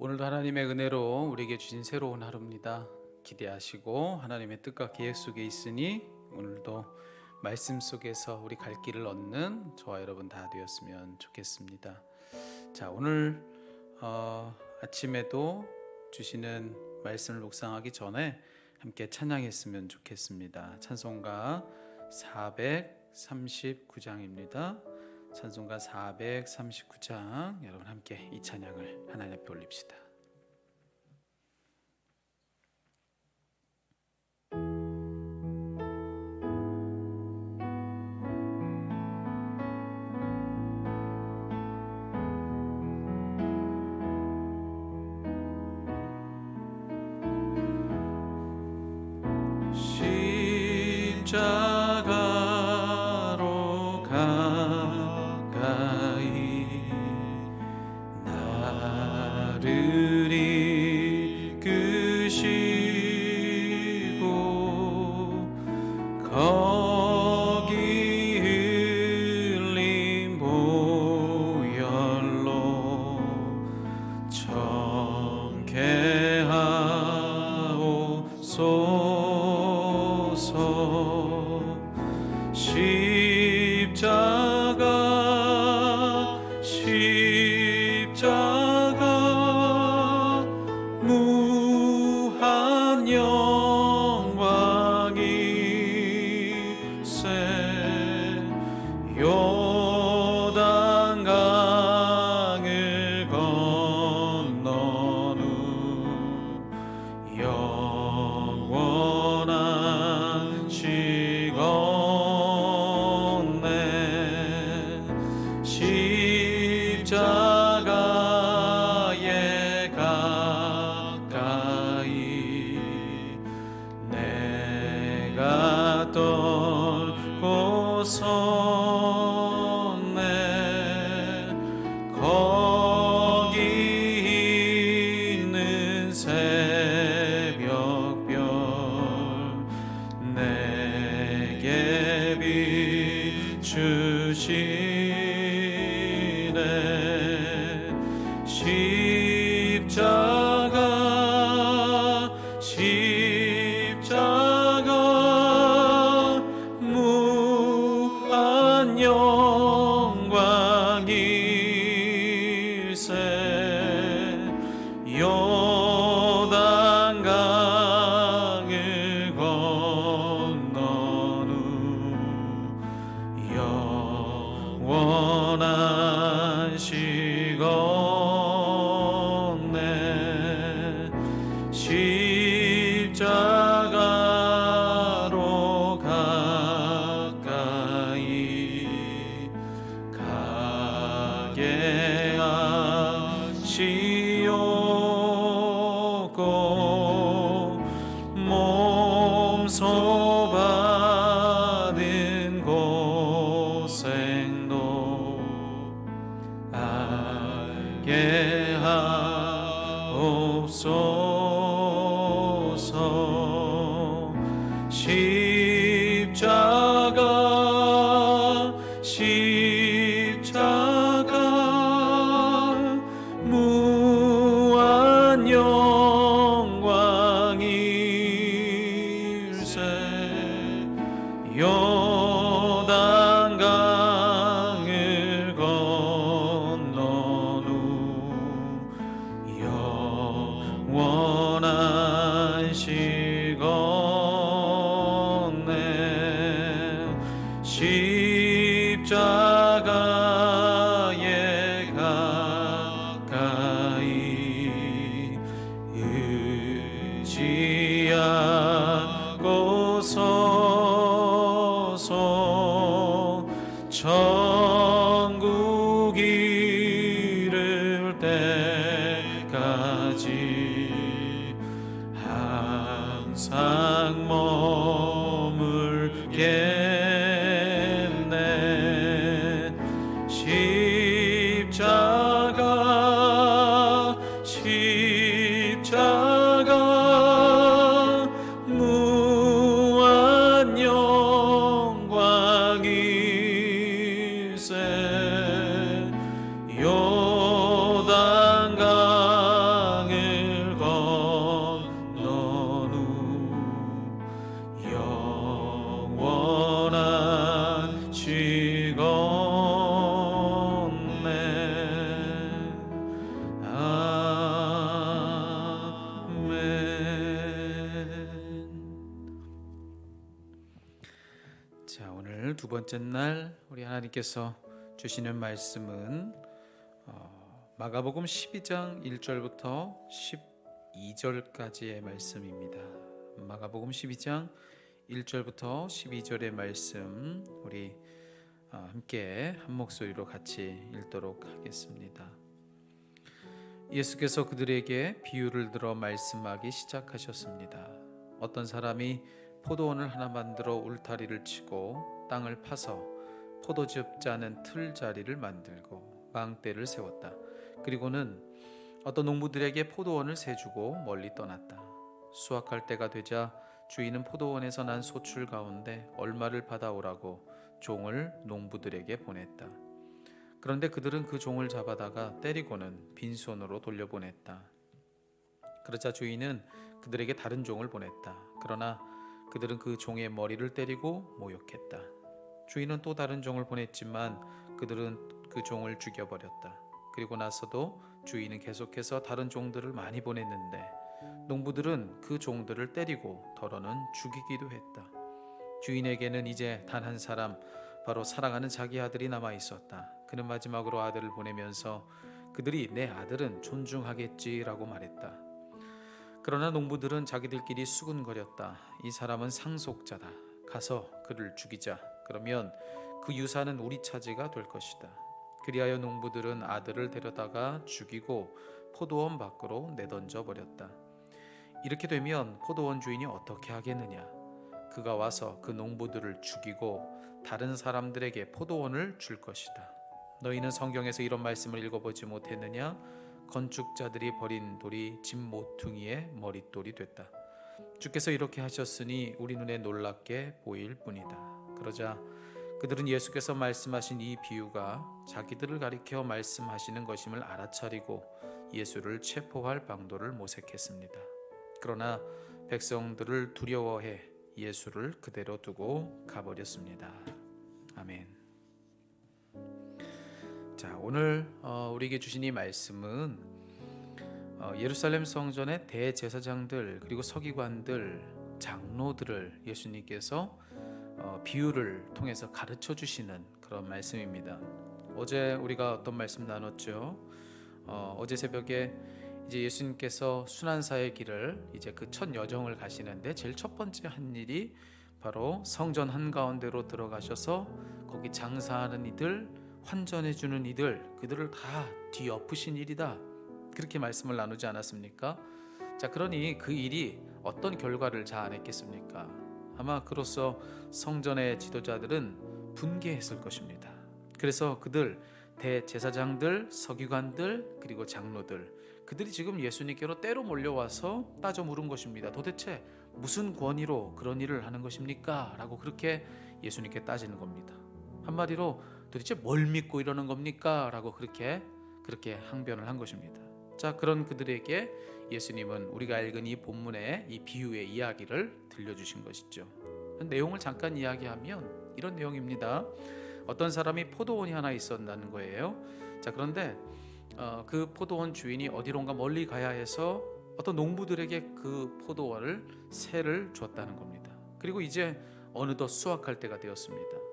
오늘도 하나님의 은혜로 우리에게 주신 새로운 하루입니다. 기대하시고 하나님의 뜻과 계획 속에 있으니 오늘도 말씀 속에서 우리 갈 길을 얻는 저와 여러분 다 되었으면 좋겠습니다. 자 오늘 어, 아침에도 주시는 말씀을 묵상하기 전에 함께 찬양했으면 좋겠습니다. 찬송가 439장입니다. 찬송가 439장 여러분 함께 이 찬양을 하나님 앞에 올립시다. 내 무 가게 하시 dia. 두 번째 날 우리 하나님께서 주시는 말씀은 어, 마가복음 12장 1절부터 12절까지의 말씀입니다. 마가복음 12장 1절부터 12절의 말씀 우리 어, 함께 한 목소리로 같이 읽도록 하겠습니다. 예수께서 그들에게 비유를 들어 말씀하기 시작하셨습니다. 어떤 사람이 포도원을 하나 만들어 울타리를 치고 땅을 파서 포도즙 짜는 틀 자리를 만들고 망대를 세웠다. 그리고는 어떤 농부들에게 포도원을 세주고 멀리 떠났다. 수확할 때가 되자 주인은 포도원에서 난 소출 가운데 얼마를 받아오라고 종을 농부들에게 보냈다. 그런데 그들은 그 종을 잡아다가 때리고는 빈손으로 돌려보냈다. 그러자 주인은 그들에게 다른 종을 보냈다. 그러나 그들은 그 종의 머리를 때리고 모욕했다. 주인은 또 다른 종을 보냈지만 그들은 그 종을 죽여버렸다. 그리고 나서도 주인은 계속해서 다른 종들을 많이 보냈는데 농부들은 그 종들을 때리고 더러는 죽이기도 했다. 주인에게는 이제 단 한 사람 바로 사랑하는 자기 아들이 남아 있었다. 그는 마지막으로 아들을 보내면서 그들이 내 아들은 존중하겠지라고 말했다. 그러나 농부들은 자기들끼리 수군거렸다. 이 사람은 상속자다. 가서 그를 죽이자. 그러면 그 유산은 우리 차지가 될 것이다. 그리하여 농부들은 아들을 데려다가 죽이고 포도원 밖으로 내던져 버렸다. 이렇게 되면 포도원 주인이 어떻게 하겠느냐? 그가 와서 그 농부들을 죽이고 다른 사람들에게 포도원을 줄 것이다. 너희는 성경에서 이런 말씀을 읽어보지 못했느냐? 건축자들이 버린 돌이 집 모퉁이의 머릿돌이 됐다. 주께서 이렇게 하셨으니 우리 눈에 놀랍게 보일 뿐이다. 그러자 그들은 예수께서 말씀하신 이 비유가 자기들을 가리켜 말씀하시는 것임을 알아차리고 예수를 체포할 방도를 모색했습니다. 그러나 백성들을 두려워해 예수를 그대로 두고 가버렸습니다. 아멘. 자 오늘 어, 우리에게 주신 이 말씀은 어, 예루살렘 성전의 대제사장들 그리고 서기관들 장로들을 예수님께서 어, 비유를 통해서 가르쳐 주시는 그런 말씀입니다. 어제 우리가 어떤 말씀 나눴죠? 어, 어제 새벽에 이제 예수님께서 순환사의 길을 이제 그 첫 여정을 가시는데 제일 첫 번째 한 일이 바로 성전 한 가운데로 들어가셔서 거기 장사하는 이들 환전해 주는 이들 그들을 다 뒤엎으신 일이다. 그렇게 말씀을 나누지 않았습니까? 자, 그러니 그 일이 어떤 결과를 자아냈겠습니까? 아마 그로써 성전의 지도자들은 분개했을 것입니다. 그래서 그들 대제사장들, 서기관들 그리고 장로들 그들이 지금 예수님께로 때로 몰려와서 따져 물은 것입니다. 도대체 무슨 권위로 그런 일을 하는 것입니까? 라고 그렇게 예수님께 따지는 겁니다. 한마디로 도대체 뭘 믿고 이러는 겁니까? 라고 그렇게 그렇게 항변을 한 것입니다. 자, 그런 그들에게 예수님은 우리가 읽은 이 본문의 이 비유의 이야기를 들려주신 것이죠. 내용을 잠깐 이야기하면 이런 내용입니다. 어떤 사람이 포도원이 하나 있었다는 거예요. 자, 그런데 어, 그 포도원 주인이 어디론가 멀리 가야 해서 어떤 농부들에게 그 포도원을 세를 줬다는 겁니다. 그리고 이제 어느덧 수확할 때가 되었습니다.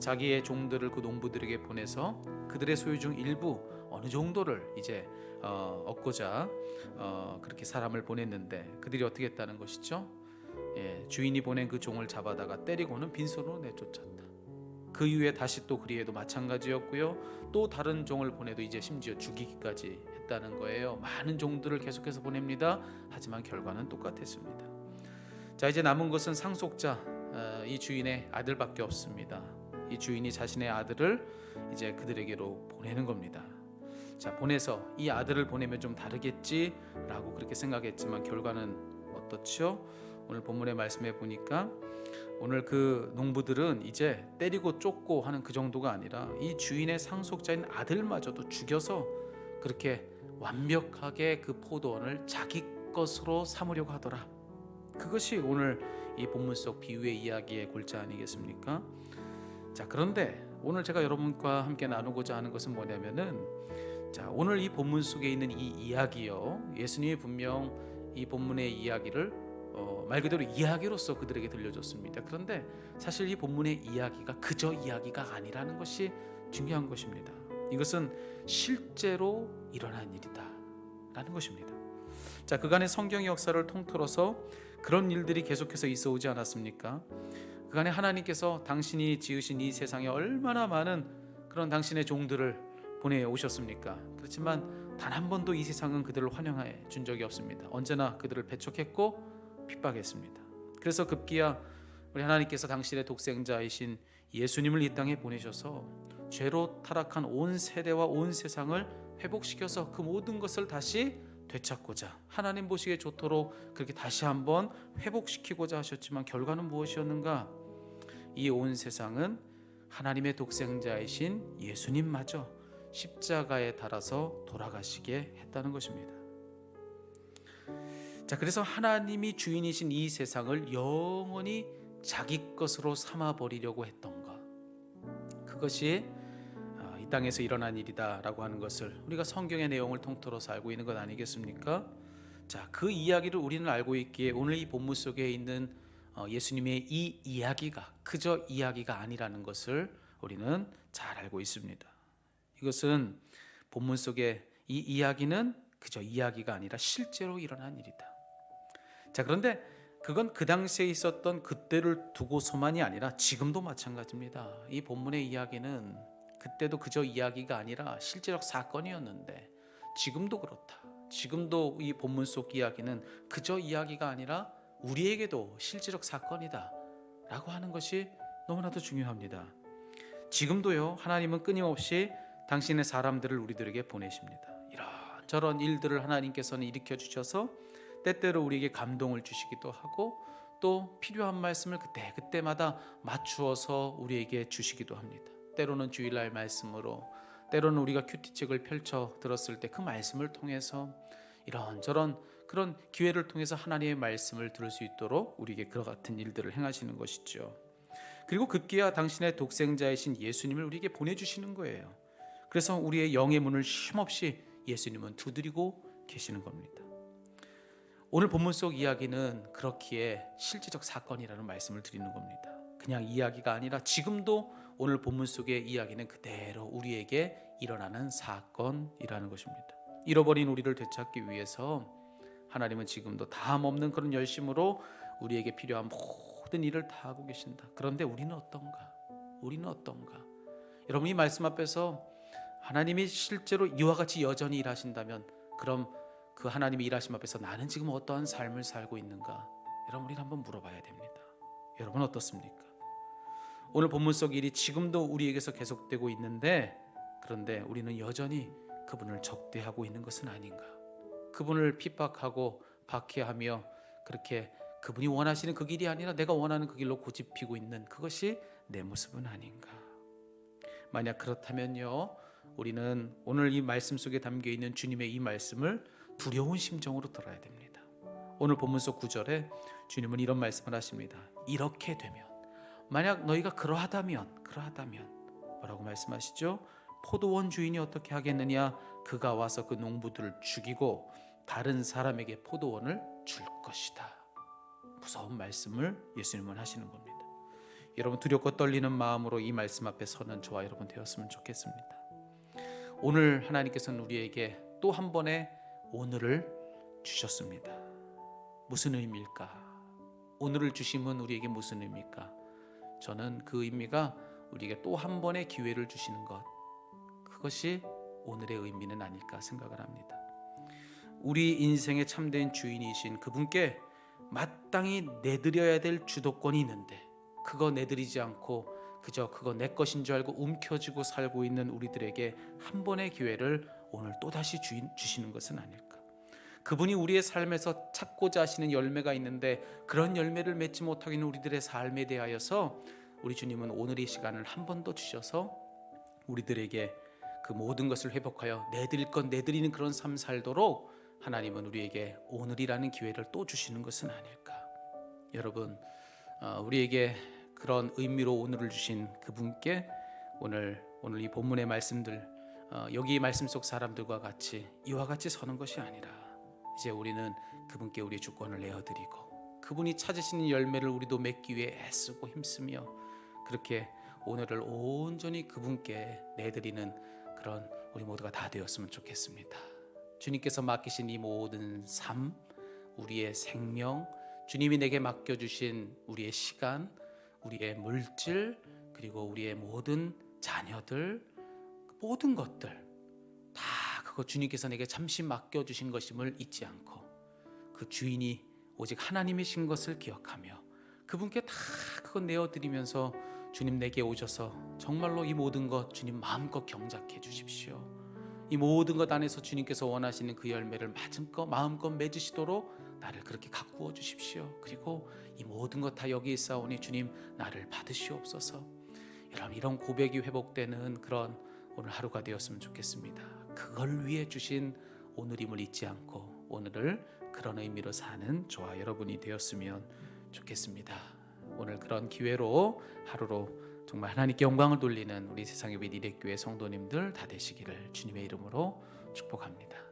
자기의 종들을 그 농부들에게 보내서 그들의 소유 중 일부 어느 정도를 이제 어, 얻고자 어, 그렇게 사람을 보냈는데 그들이 어떻게 했다는 것이죠? 예, 주인이 보낸 그 종을 잡아다가 때리고는 빈손으로 내쫓았다. 그 이후에 다시 또 그리에도 마찬가지였고요. 또 다른 종을 보내도 이제 심지어 죽이기까지 했다는 거예요. 많은 종들을 계속해서 보냅니다. 하지만 결과는 똑같았습니다. 자 이제 남은 것은 상속자 어, 이 주인의 아들밖에 없습니다. 이 주인이 자신의 아들을 이제 그들에게로 보내는 겁니다. 자 보내서 이 아들을 보내면 좀 다르겠지라고 그렇게 생각했지만 결과는 어떻죠? 오늘 본문의 말씀에 보니까 오늘 그 농부들은 이제 때리고 쫓고 하는 그 정도가 아니라 이 주인의 상속자인 아들마저도 죽여서 그렇게 완벽하게 그 포도원을 자기 것으로 삼으려고 하더라. 그것이 오늘 이 본문 속 비유의 이야기의 골자 아니겠습니까? 자, 그런데 오늘 제가 여러분과 함께 나누고자 하는 것은 뭐냐면은 자, 오늘 이 본문 속에 있는 이 이야기요. 예수님이 분명 이 본문의 이야기를 어, 말 그대로 이야기로서 그들에게 들려줬습니다. 그런데 사실 이 본문의 이야기가 그저 이야기가 아니라는 것이 중요한 것입니다. 이것은 실제로 일어난 일이다라는 것입니다. 자, 그간의 성경 역사를 통틀어서 그런 일들이 계속해서 있어 오지 않았습니까? 그간에 하나님께서 당신이 지으신 이 세상에 얼마나 많은 그런 당신의 종들을 보내 오셨습니까? 그렇지만 단 한 번도 이 세상은 그들을 환영해 준 적이 없습니다. 언제나 그들을 배척했고 핍박했습니다. 그래서 급기야 우리 하나님께서 당신의 독생자이신 예수님을 이 땅에 보내셔서 죄로 타락한 온 세대와 온 세상을 회복시켜서 그 모든 것을 다시 되찾고자 하나님 보시기에 좋도록 그렇게 다시 한번 회복시키고자 하셨지만 결과는 무엇이었는가? 이 온 세상은 하나님의 독생자이신 예수님마저 십자가에 달아서 돌아가시게 했다는 것입니다. 자, 그래서 하나님이 주인이신 이 세상을 영원히 자기 것으로 삼아 버리려고 했던 것. 그것이 아, 이 땅에서 일어난 일이다라고 하는 것을 우리가 성경의 내용을 통틀어서 알고 있는 것 아니겠습니까? 자, 그 이야기를 우리는 알고 있기에 오늘 이 본문 속에 있는 어, 예수님의 이 이야기가 그저 이야기가 아니라는 것을 우리는 잘 알고 있습니다. 이것은 본문 속에 이 이야기는 그저 이야기가 아니라 실제로 일어난 일이다. 자, 그런데 그건 그 당시에 있었던 그때를 두고서만이 아니라 지금도 마찬가지입니다. 이 본문의 이야기는 그때도 그저 이야기가 아니라 실제적 사건이었는데 지금도 그렇다. 지금도 이 본문 속 이야기는 그저 이야기가 아니라 우리에게도 실제적 사건이다. 라고 하는 것이 너무나도 중요합니다. 지금도요, 하나님은 끊임없이 당신의 사람들을 우리들에게 보내십니다. 이런저런 일들을 하나님께서는 일으켜 주셔서 때때로 우리에게 감동을 주시기도 하고 또 필요한 말씀을 그때 그때마다 맞추어서 우리에게 주시기도 합니다. 때로는 주일날 말씀으로 때로는 우리가 큐티책을 펼쳐 들었을 때 그 말씀을 통해서 이런저런 그런 기회를 통해서 하나님의 말씀을 들을 수 있도록 우리에게 그와 같은 일들을 행하시는 것이죠. 그리고 급기야 당신의 독생자이신 예수님을 우리에게 보내주시는 거예요. 그래서 우리의 영의 문을 쉼없이 예수님은 두드리고 계시는 겁니다. 오늘 본문 속 이야기는 그렇기에 실제적 사건이라는 말씀을 드리는 겁니다. 그냥 이야기가 아니라 지금도 오늘 본문 속의 이야기는 그대로 우리에게 일어나는 사건이라는 것입니다. 잃어버린 우리를 되찾기 위해서 하나님은 지금도 다함 없는 그런 열심으로 우리에게 필요한 모든 일을 다 하고 계신다. 그런데 우리는 어떤가? 우리는 어떤가? 여러분 이 말씀 앞에서 하나님이 실제로 이와 같이 여전히 일하신다면 그럼 그 하나님의 일하심 앞에서 나는 지금 어떠한 삶을 살고 있는가? 여러분 우리는 한번 물어봐야 됩니다. 여러분 어떻습니까? 오늘 본문 속 일이 지금도 우리에게서 계속되고 있는데 그런데 우리는 여전히 그분을 적대하고 있는 것은 아닌가? 그분을 핍박하고 박해하며 그렇게 그분이 원하시는 그 길이 아니라 내가 원하는 그 길로 고집피고 있는 그것이 내 모습은 아닌가? 만약 그렇다면요. 우리는 오늘 이 말씀 속에 담겨 있는 주님의 이 말씀을 두려운 심정으로 들어야 됩니다. 오늘 본문 속 구절에 주님은 이런 말씀을 하십니다. 이렇게 되면 만약 너희가 그러하다면 그러하다면 뭐라고 말씀하시죠? 포도원 주인이 어떻게 하겠느냐? 그가 와서 그 농부들을 죽이고 다른 사람에게 포도원을 줄 것이다. 무서운 말씀을 예수님은 하시는 겁니다. 여러분 두렵고 떨리는 마음으로 이 말씀 앞에 서는 저와 여러분 되었으면 좋겠습니다. 오늘 하나님께서는 우리에게 또 한 번의 오늘을 주셨습니다. 무슨 의미일까? 오늘을 주심은 우리에게 무슨 의미일까? 저는 그 의미가 우리에게 또 한 번의 기회를 주시는 것. 그것이 오늘의 의미는 아닐까 생각을 합니다. 우리 인생의 참된 주인이신 그분께 마땅히 내드려야 될 주도권이 있는데 그거 내드리지 않고 그저 그거 내 것인 줄 알고 움켜쥐고 살고 있는 우리들에게 한 번의 기회를 오늘 또 다시 주시는 것은 아닐까? 그분이 우리의 삶에서 찾고자 하시는 열매가 있는데 그런 열매를 맺지 못하고 있는 우리들의 삶에 대하여서 우리 주님은 오늘 이 시간을 한 번 더 주셔서 우리들에게 그 모든 것을 회복하여 내드릴 건 내드리는 그런 삶 살도록 하나님은 우리에게 오늘이라는 기회를 또 주시는 것은 아닐까. 여러분, 어, 우리에게 그런 의미로 오늘을 주신 그분께 오늘 오늘 이 본문의 말씀들 어, 여기 말씀 속 사람들과 같이 이와 같이 서는 것이 아니라 이제 우리는 그분께 우리 주권을 내어드리고 그분이 찾으시는 열매를 우리도 맺기 위해 애쓰고 힘쓰며 그렇게 오늘을 온전히 그분께 내드리는 그런 우리 모두가 다 되었으면 좋겠습니다. 주님께서 맡기신 이 모든 삶, 우리의 생명, 주님이 내게 맡겨주신 우리의 시간, 우리의 물질, 그리고 우리의 모든 자녀들, 모든 것들 다 그거 주님께서 내게 잠시 맡겨주신 것임을 잊지 않고 그 주인이 오직 하나님이신 것을 기억하며 그분께 다 그거 내어드리면서 주님 내게 오셔서 정말로 이 모든 것 주님 마음껏 경작해 주십시오. 이 모든 것 안에서 주님께서 원하시는 그 열매를 마음껏 마음껏 맺으시도록 나를 그렇게 가꾸어 주십시오. 그리고 이 모든 것 다 여기 있사오니 주님 나를 받으시옵소서. 여러분 이런 고백이 회복되는 그런 오늘 하루가 되었으면 좋겠습니다. 그걸 위해 주신 오늘임을 잊지 않고 오늘을 그런 의미로 사는 저와 여러분이 되었으면 좋겠습니다. 오늘 그런 기회로 하루로 정말 하나님께 영광을 돌리는 우리 세상의 빛 이대교회 성도님들 다 되시기를 주님의 이름으로 축복합니다.